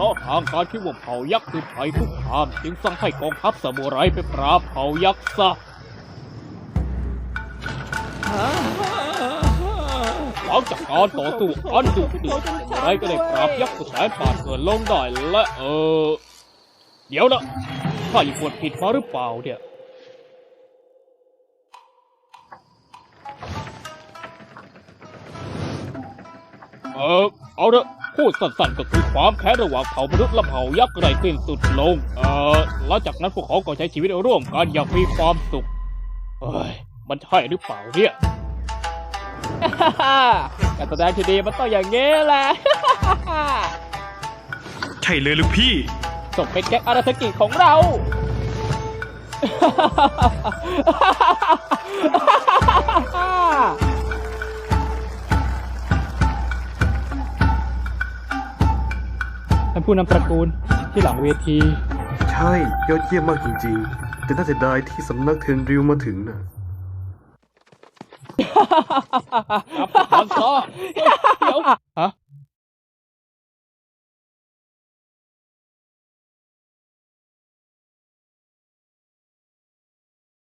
ราะทางการคิดว่าเผ่ายักษ์คือภัยคุกคามจึงสั่งให้กองทัพซามูไรไปปราบเผ่ายักษ์ซะหลังจากการต่อสู้อันดุเดือดซามูไรก็ได้ปราบยักษ์ผู้แสนป่านเกินลงได้และเออ เดี๋ยวนะข้าอยู่กดผิดมาหรือเปล่าเนี่ยเออเอาเถอะ พูดสั้นๆก็คือความแค้นระหว่างเผ่ามนุษย์และเผ่ายักษ์ได้สิ้นสุดลง เออแล้วจากนั้นพวกเขาก็ใช้ชีวิตร่วมกันอย่างมีความสุขเอ้ยมันใช่หรือเปล่าเนี่ยการแสดงที่ดีมันต้องอย่างงี้แหละ ใช่เลยลูกพี่ส่งเป็นแก๊กอาราสกิของเรา ท่านผู้นำตระกูลที่หลังเวที ใช่ยอดเยี่ยมมากจริงๆ แต่น่าเสียดายที่สำนักเทนริวมาถึงนะครับมันซะเดี๋ยวฮะ